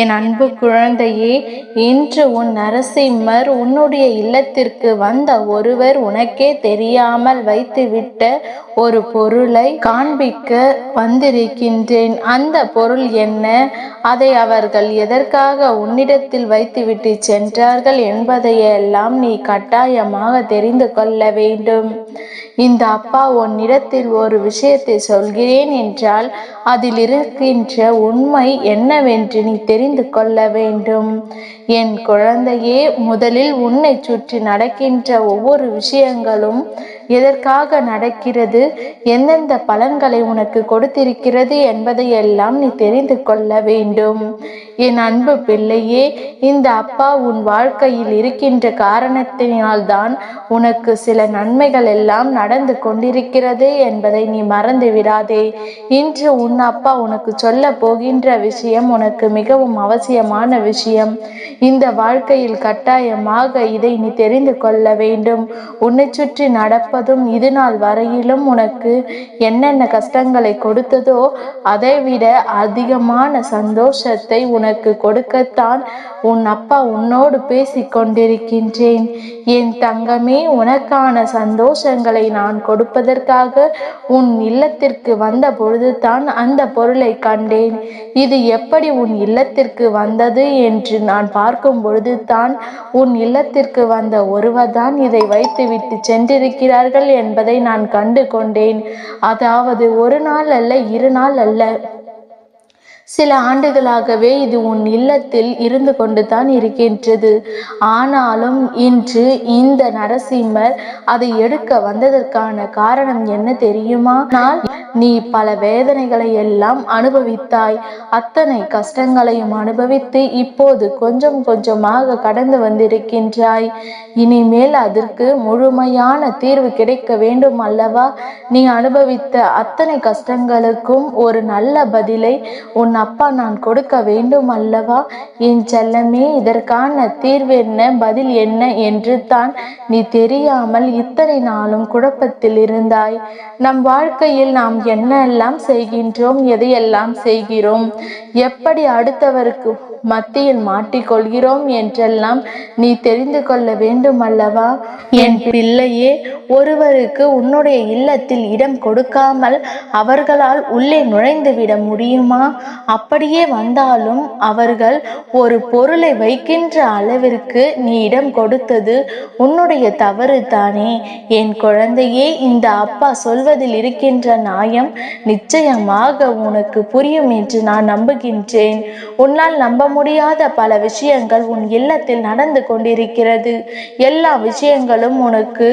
என் அன்பு குழந்தையே இன்று உன் நரசிம்மர் உன்னுடைய இல்லத்திற்கு வந்த ஒருவர் உனக்கே தெரியாமல் வைத்துவிட்ட ஒரு பொருளை காண்பிக்க வந்திருக்கின்றேன். அந்த பொருள் என்ன? அதை அவர்கள் எதற்காக உன்னிடத்தில் வைத்துவிட்டு சென்றார்கள் என்பதையெல்லாம் நீ கட்டாயமாக தெரிந்து கொள்ள வேண்டும். இந்த அப்பா உன்னிடத்தில் ஒரு விஷயத்தை சொல்கிறேன் என்றால் அதில் இருக்கின்ற உண்மை என்னவென்று நீ தெரிந்து கொள்ள வேண்டும். என் குழந்தையே முதலில் உன்னை சுற்றி நடக்கின்ற ஒவ்வொரு விஷயங்களும் எதற்காக நடக்கிறது எந்தெந்த பலன்களை உனக்கு கொடுத்திருக்கிறது என்பதையெல்லாம் நீ தெரிந்து கொள்ள வேண்டும். என் அன்பு பிள்ளையே இந்த அப்பா உன் வாழ்க்கையில் இருக்கின்ற காரணத்தினால்தான் உனக்கு சில நன்மைகள் எல்லாம் நடந்து கொண்டிருக்கிறது என்பதை நீ மறந்து விடாதே. இன்று உன் அப்பா உனக்கு சொல்ல போகின்ற விஷயம் உனக்கு மிகவும் அவசியமான விஷயம். இந்த வாழ்க்கையில் கட்டாயமாக இதை நீ தெரிந்து கொள்ள வேண்டும். உன்னை சுற்றி நடப்பதும் இது நாள் வரையிலும் உனக்கு என்னென்ன கஷ்டங்களை கொடுத்ததோ அதைவிட அதிகமான சந்தோஷத்தை உனக்கு கொடுக்கத்தான் உன் அப்பா உன்னோடு பேசிக் கொண்டிருக்கின்றேன். என் தங்கமே உனக்கான சந்தோஷங்களை நான் கொடுப்பதற்காக உன் இல்லத்திற்கு வந்த பொழுதுதான் அந்த பொருளை கண்டேன். இது எப்படி உன் இல்லத்திற்கு வந்தது என்று நான் பார்க்கும் பொழுதுதான் உன் இல்லத்திற்கு வந்த ஒருவர்தான் இதை வைத்துவிட்டு சென்றிருக்கிறார்கள் என்பதை நான் கண்டு கொண்டேன். அதாவது ஒரு நாள் அல்ல இரு நாள் அல்ல. சில ஆண்டுகளாகவே இது உன் இல்லத்தில் இருந்து கொண்டு தான் இருக்கின்றது. ஆனாலும் இன்று இந்த நரசிம்மர் அதை எடுக்க வந்ததற்கான காரணம் என்ன தெரியுமா? நான் நீ பல வேதனைகளை எல்லாம் அனுபவித்தாய். அத்தனை கஷ்டங்களையும் அனுபவித்து இப்போது கொஞ்சம் கொஞ்சமாக கடந்து வந்திருக்கின்றாய். இனிமேல் அதற்கு முழுமையான தீர்வு கிடைக்க வேண்டும் அல்லவா? நீ அனுபவித்த அத்தனை கஷ்டங்களுக்கும் ஒரு நல்ல பதிலை உன் அப்பா நான் கொடுக்க வேண்டும் அல்லவா? என் செல்லமே இதற்கான தீர்வு என்ன? பதில் என்ன என்று தான் நீ தெரியாமல் இத்தனை நாளும் குழப்பத்தில் இருந்தாய். நம் வாழ்க்கையில் நாம் என்னெல்லாம் செய்கின்றோம் எதையெல்லாம் செய்கிறோம் எப்படி அடுத்தவருக்கு மத்தியில் மாட்டிக்கொள்கிறோம் என்றெல்லாம் நீ தெரிந்து கொள்ள வேண்டும் அல்லவா என் பிள்ளையே ஒருவருக்கு உன்னுடைய இல்லத்தில் இடம் கொடுக்காமல் அவர்களால் உள்ளே நுழைந்து விட முடியுமா? அப்படியே வந்தாலும் அவர்கள் ஒரு பொருளை வைக்கின்ற அளவிற்கு நீ இடம் கொடுத்தது உன்னுடைய தவறு தானே. என் குழந்தையே இந்த அப்பா சொல்வதில் இருக்கின்ற நியாயம் நிச்சயமாக உனக்கு புரியும் என்று நான் நம்புகின்றேன். உன்னால் நம்ப முடியாத பல விஷயங்கள் உன் இல்லத்தில் நடந்து கொண்டிருக்கிறது. எல்லா விஷயங்களும் உனக்கு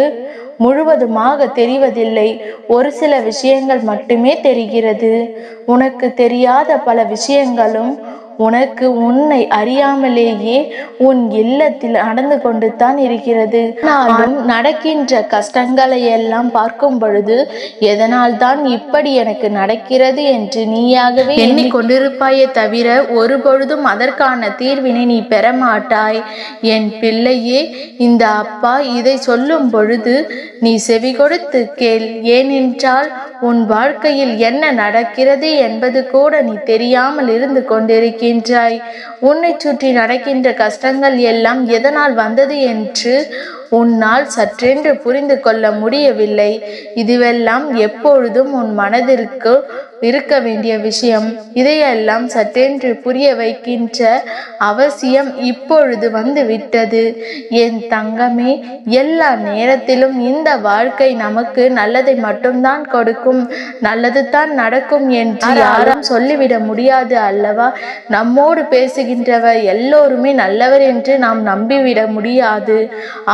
முழுவதுமாக தெரிவதில்லை. ஒரு சில விஷயங்கள் மட்டுமே தெரிகிறது. உனக்கு தெரியாத பல விஷயங்களும் உனக்கு உன்னை அறியாமலேயே உன் இல்லத்தில் நடந்து கொண்டு தான் இருக்கிறது. நானும் நடக்கின்ற கஷ்டங்களை எல்லாம் பார்க்கும் பொழுது எதனால் தான் இப்படி எனக்கு நடக்கிறது என்று நீயாகவே எண்ணிக்கொண்டிருப்பாயே தவிர ஒரு பொழுதும் அதற்கான தீர்வினை நீ பெற மாட்டாய் என் பிள்ளையே இந்த அப்பா இதை சொல்லும் பொழுது நீ செவி கொடுத்து கேள். ஏனென்றால் உன் வாழ்க்கையில் என்ன நடக்கிறது என்பது கூட நீ தெரியாமல் இருந்து கொண்டிருக்கின்றாய் உன்னை சுற்றி நடக்கின்ற கஷ்டங்கள் எல்லாம் எதனால் வந்தது என்று உன்னால் சற்றென்று புரிந்து கொள்ள முடியவில்லை. இதுவெல்லாம் எப்பொழுதும் உன் மனதிற்கு இருக்க வேண்டிய விஷயம். இதையெல்லாம் சற்றென்று புரிய வைக்கின்ற அவசியம் இப்பொழுது வந்து விட்டது என் தங்கமே எல்லா நேரத்திலும் இந்த வாழ்க்கை நமக்கு நல்லதை மட்டும்தான் கொடுக்கும். நல்லது தான் நடக்கும் என்று யாரும் சொல்லிவிட முடியாது அல்லவா? நம்மோடு பேசுகின்றவர் எல்லோருமே நல்லவர் என்று நாம் நம்பிவிட முடியாது.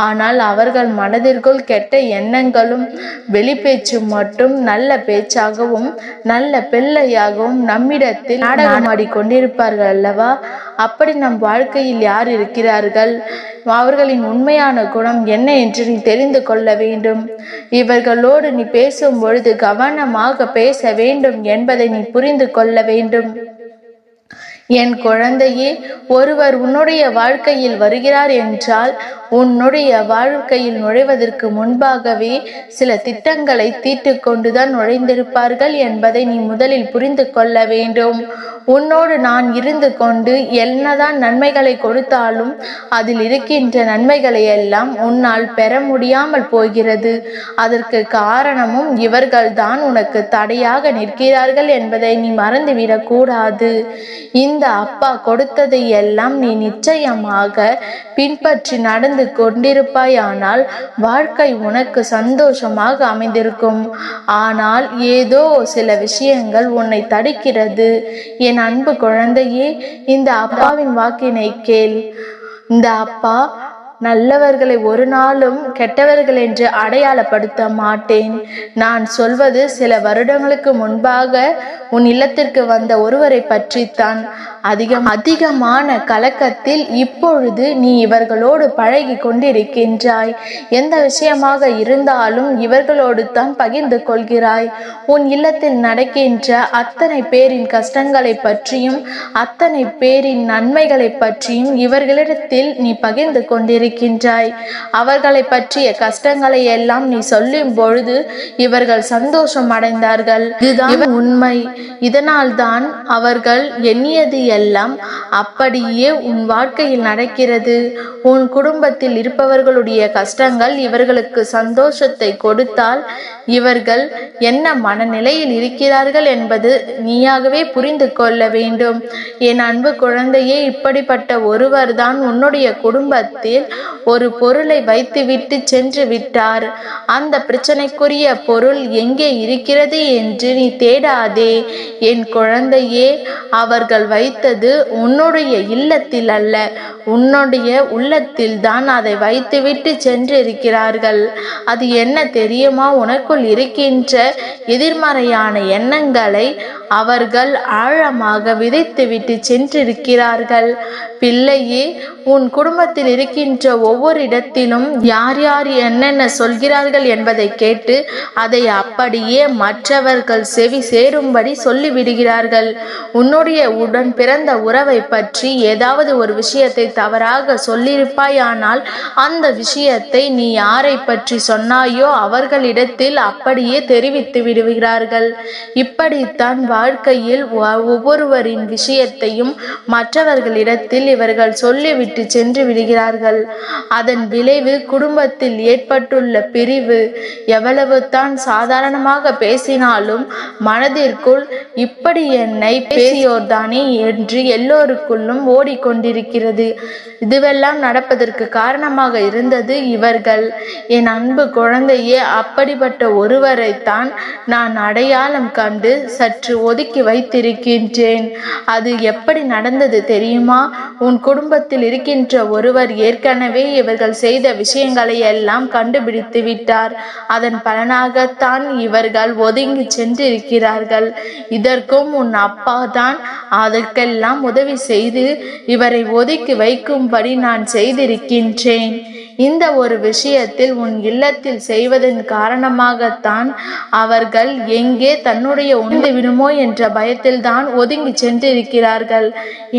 ஆனால் ஆனால் அவர்கள் மனதிற்குள் கெட்ட எண்ணங்களும் வெளிப்பேச்சு மட்டும் நல்ல பேச்சாகவும் நல்ல பிள்ளையாகவும் நம்மிடத்தில் நாடகமாடி கொண்டிருப்பார்கள் அல்லவா? அப்படி நம் வாழ்க்கையில் யார் இருக்கிறார்கள்? அவர்களின் உண்மையான குணம் என்ன என்று நீ தெரிந்து கொள்ள வேண்டும். இவர்களோடு நீ பேசும் பொழுது கவனமாக பேச வேண்டும் என்பதை நீ புரிந்து கொள்ள வேண்டும். என் குழந்தையே ஒருவர் உன்னுடைய வாழ்க்கையில் வருகிறார் என்றால் உன்னுடைய வாழ்க்கையில் நுழைவதற்கு முன்பாகவே சில திட்டங்களை தீட்டுக்கொண்டுதான் நுழைந்திருப்பார்கள் என்பதை நீ முதலில் புரிந்து கொள்ள வேண்டும். உன்னோடு நான் இருந்து கொண்டு என்னதான் நன்மைகளை கொடுத்தாலும் அதில் இருக்கின்ற நன்மைகளை எல்லாம் உன்னால் பெற முடியாமல் போகிறது. அதற்கு காரணமும் இவர்கள்தான் உனக்கு தடையாக நிற்கிறார்கள் என்பதை நீ மறந்துவிடக்கூடாது இந்த அப்பா கொடுத்ததை எல்லாம் நீ நிச்சயமாக பின்பற்றி நடந்து கொண்டிருப்பாயானால் வாழ்க்கை உனக்கு சந்தோஷமாக அமைந்திருக்கும். ஆனால் ஏதோ சில விஷயங்கள் உன்னை தடுக்கிறது. என் அன்பு குழந்தையே இந்த அப்பாவின் வாக்கினை கேள். இந்த அப்பா நல்லவர்களை ஒரு நாளும் கெட்டவர்கள் என்று அடையாளப்படுத்த மாட்டேன். நான் சொல்வது சில வருடங்களுக்கு முன்பாக உன் இல்லத்திற்கு வந்த ஒருவரை பற்றித்தான். அதிகம் அதிகமான கலக்கத்தில் இப்பொழுது நீ இவர்களோடு பழகி கொண்டிருக்கின்றாய் எந்த விஷயமாக இருந்தாலும் இவர்களோடு தான் பகிர்ந்து கொள்கிறாய். உன் இல்லத்தில் நடக்கின்ற அத்தனை பேரின் கஷ்டங்களை பற்றியும் அத்தனை பேரின் நன்மைகளை பற்றியும் இவர்களிடத்தில் நீ பகிர்ந்து கொண்டிருக்கின்றாய். அவர்களை பற்றிய கஷ்டங்களை எல்லாம் நீ சொல்லும் பொழுது இவர்கள் சந்தோஷம் அடைந்தார்கள். இதுதான் உண்மை. இதனால்தான் அவர்கள் எண்ணியது எல்லாம் அப்படியே உன் வாழ்க்கையில் நடக்கிறது. உன் குடும்பத்தில் இருப்பவர்களுடைய கஷ்டங்கள் இவர்களுக்கு சந்தோஷத்தை கொடுத்தால் இவர்கள் என்ன மனநிலையில் இருக்கிறார்கள் என்பது நீயாகவே புரிந்து கொள்ள வேண்டும். என் அன்பு குழந்தையே இப்படிப்பட்ட ஒருவர்தான் உன்னுடைய குடும்பத்தில் ஒரு பொருளை வைத்துவிட்டு சென்று விட்டார். அந்த பிரச்சனைக்குரிய பொருள் எங்கே இருக்கிறது என்று நீ தேடாதே. என் குழந்தையே அவர்கள் வைத்து வைத்தது உன்னுடைய இல்லத்தில் அல்ல உன்னுடைய உள்ளத்தில் தான் அதை வைத்துவிட்டு சென்றிருக்கிறார்கள். அது என்ன தெரியுமா? உனக்குள் இருக்கின்ற எதிர்மறையான எண்ணங்களை அவர்கள் ஆழமாக விதைத்துவிட்டு சென்றிருக்கிறார்கள். பிள்ளையே உன் குடும்பத்தில் இருக்கின்ற ஒவ்வொரு இடத்திலும் யார் யார் என்னென்ன சொல்கிறார்கள் என்பதை கேட்டு அதை அப்படியே மற்றவர்கள் செவி சேரும்படி சொல்லிவிடுகிறார்கள். உன்னுடைய உடன் பிறந்த உறவை பற்றி ஏதாவது ஒரு விஷயத்தை தவறாக சொல்லியிருப்பாயானால் அந்த விஷயத்தை நீ யாரை பற்றி சொன்னாயோ அவர்களிடத்தில் அப்படியே தெரிவித்து விடுகிறார்கள். இப்படித்தான் வாழ்க்கையில் ஒவ்வொருவரின் விஷயத்தையும் மற்றவர்களிடத்தில் இவர்கள் சொல்லிவிட்டு சென்று விடுகிறார்கள். அதன் விளைவு குடும்பத்தில் ஏற்பட்டுள்ள பிரிவு எவ்வளவு தான் சாதாரணமாக பேசினாலும் மனதிற்குள் இப்படி என்னை பேசியோர்தானே என்று எல்லோருக்குள்ளும் ஓடிக்கொண்டிருக்கிறது. இதுவெல்லாம் நடப்பதற்கு காரணமாக இருந்தது இவர்கள். என் அன்பு குழந்தையே அப்படிப்பட்ட ஒருவரைத்தான் நான் அடையாளம் கண்டு சற்று ஒதுக்கி வைத்திருக்கின்றேன். அது எப்படி நடந்தது தெரியுமா? உன் குடும்பத்தில் இருக்கின்ற ஒருவர் ஏற்கனவே இவர்கள் செய்த விஷயங்களை எல்லாம் கண்டுபிடித்து விட்டார். அதன் பலனாகத்தான் இவர்கள் ஒதுங்கி சென்றிருக்கிறார்கள். இதற்கும் உன் அப்பா தான் அதற்கெல்லாம் உதவி செய்து இவரை ஒதுக்கி வைக்கும்படி நான் செய்திருக்கின்றேன். இந்த ஒரு விஷயத்தில் உன் இல்லத்தில் செய்வதன் காரணமாகத்தான் அவர்கள் எங்கே தன்னுடைய உண்டு விடுமோ என்ற பயத்தில்தான் ஒதுங்கி சென்றிருக்கிறார்கள்.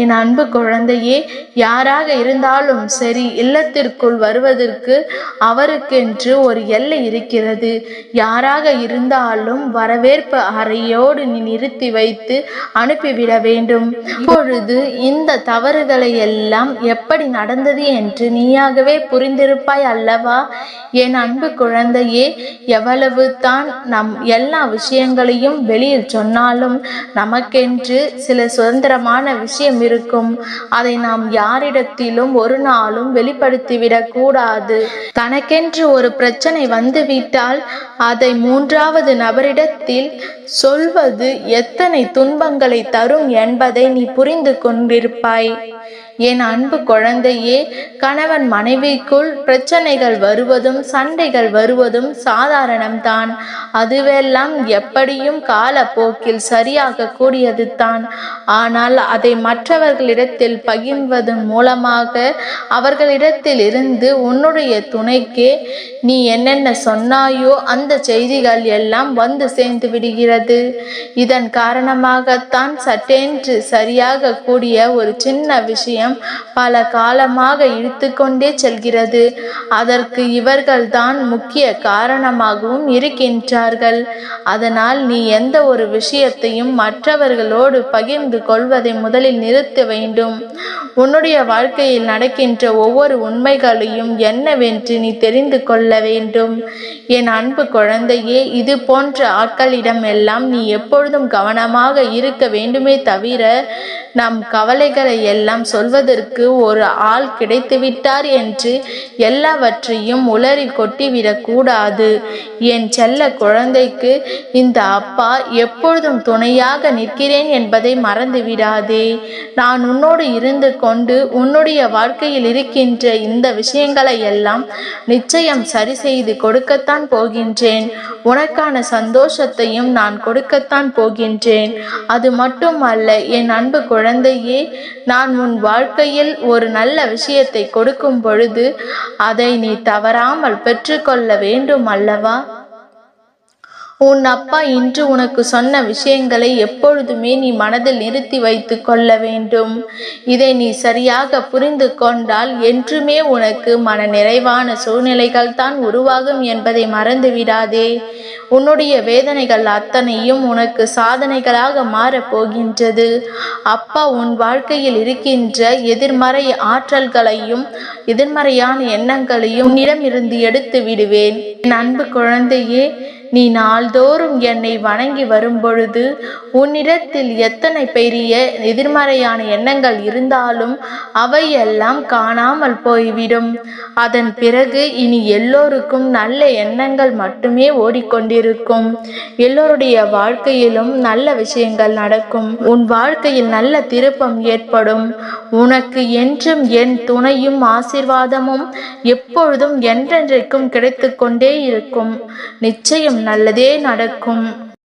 என் அன்பு குழந்தையே யாராக இருந்தாலும் சரி இல்லத்திற்குள் வருவதற்கு அவருக்கென்று ஒரு எல்லை இருக்கிறது. யாராக இருந்தாலும் வரவேற்பு அறையோடு நீ நிறுத்தி வைத்து அனுப்பிவிட வேண்டும். இப்பொழுது இந்த தவறுகளை எல்லாம் எப்படி நடந்தது என்று நீயாகவே புரிந்திருப்பாய் அல்லவா? என் அன்பு குழந்தையே எவ்வளவு தான் நம் எல்லா விஷயங்களையும் வெளியில் சொன்னாலும் நமக்கென்று சில சுதந்திரமான விஷயம் இருக்கும். அதை நாம் யாரிடத்திலும் ஒரு நாளும் வெளிப்படுத்திவிடக் கூடாது. தனக்கென்று ஒரு பிரச்சனை வந்துவிட்டால் அதை மூன்றாவது நபரிடத்தில் சொல்வது எத்தனை துன்பங்களை தரும் என்பதை நீ புரிந்து கொண்டிருப்பாய். என் அன்பு குழந்தையே கணவன் மனைவிக்குள் பிரச்சனைகள் வருவதும் சண்டைகள் வருவதும் சாதாரணம்தான். அதுவெல்லாம் எப்படியும் காலப்போக்கில் சரியாக கூடியது தான் ஆனால் அதை மற்றவர்களிடத்தில் பகிர்வதன் மூலமாக அவர்களிடத்தில் இருந்து உன்னுடைய துணைக்கு நீ என்னென்ன சொன்னாயோ அந்த செய்திகள் எல்லாம் வந்து சேர்ந்து விடுகிறது. இதன் காரணமாகத்தான் சட்டென்று சரியாக கூடிய ஒரு சின்ன விஷயம் விஷயம் பல காலமாக இழுத்துக்கொண்டே செல்கிறது. அதற்கு இவர்கள்தான் முக்கிய காரணமாகவும் இருக்கின்றார்கள். அதனால் நீ எந்த ஒரு விஷயத்தையும் மற்றவர்களோடு பகிர்ந்து கொள்வதை முதலில் நிறுத்த வேண்டும். உன்னுடைய வாழ்க்கையில் நடக்கின்ற ஒவ்வொரு உண்மைகளையும் என்னவென்று நீ தெரிந்து கொள்ள வேண்டும். என் அன்பு குழந்தையே இது போன்ற ஆட்களிடம் எல்லாம் நீ எப்பொழுதும் கவனமாக இருக்க வேண்டுமே தவிர நம் கவலைகளை எல்லாம் சொல் சொல்வதற்கு ஒரு ஆள் கிடைத்துவிட்டார் என்று எல்லாவற்றையும் உளறி கொட்டிவிடக்கூடாது. என் செல்ல குழந்தைக்கு இந்த அப்பா எப்பொழுதும் துணையாக நிற்கிறேன் என்பதை மறந்து விடாதே நான் உன்னோடு இருந்து கொண்டு உன்னுடைய வாழ்க்கையில் இருக்கின்ற இந்த விஷயங்களை எல்லாம் நிச்சயம் சரி செய்து கொடுக்கத்தான் போகின்றேன். உனக்கான சந்தோஷத்தையும் நான் கொடுக்கத்தான் போகின்றேன். அது மட்டுமல்ல என் அன்பு குழந்தையே நான் உன் வாழ்க்கையில் ஒரு நல்ல விஷயத்தை கொடுக்கும் பொழுது அதை நீ தவறாமல் பெற்றுக்கொள்ள வேண்டும் அல்லவா? உன் அப்பா இன்று உனக்கு சொன்ன விஷயங்களை எப்பொழுதுமே நீ மனதில் நிறுத்தி வைத்து கொள்ள வேண்டும். இதை நீ சரியாக புரிந்து கொண்டால் என்றுமே உனக்கு மன நிறைவான சூழ்நிலைகள் தான் உருவாகும் என்பதை மறந்து விடாதே உன்னுடைய வேதனைகள் அத்தனையும் உனக்கு சாதனைகளாக மாறப்போகின்றது அப்பா உன் வாழ்க்கையில் இருக்கின்ற எதிர்மறை ஆற்றல்களையும் எதிர்மறையான எண்ணங்களையும் உன்னிடமிருந்து எடுத்து விடுவேன். என் அன்பு குழந்தையே நீ நாள்தோறும் என்னை வணங்கி வரும்பொழுது உன்னிடத்தில் எத்தனை பெரிய எதிர்மறையான எண்ணங்கள் இருந்தாலும் அவையெல்லாம் காணாமல் போய்விடும். அதன் பிறகு இனி எல்லோருக்கும் நல்ல எண்ணங்கள் மட்டுமே ஓடிக்கொண்டிருக்கும். எல்லோருடைய வாழ்க்கையிலும் நல்ல விஷயங்கள் நடக்கும். உன் வாழ்க்கையில் நல்ல திருப்பம் ஏற்படும். உனக்கு என்றும் என் துணையும் ஆசிர்வாதமும் எப்பொழுதும் என்றென்றைக்கும் கிடைத்து கொண்டே இருக்கும். நிச்சயம் நல்லதே நடக்கும்.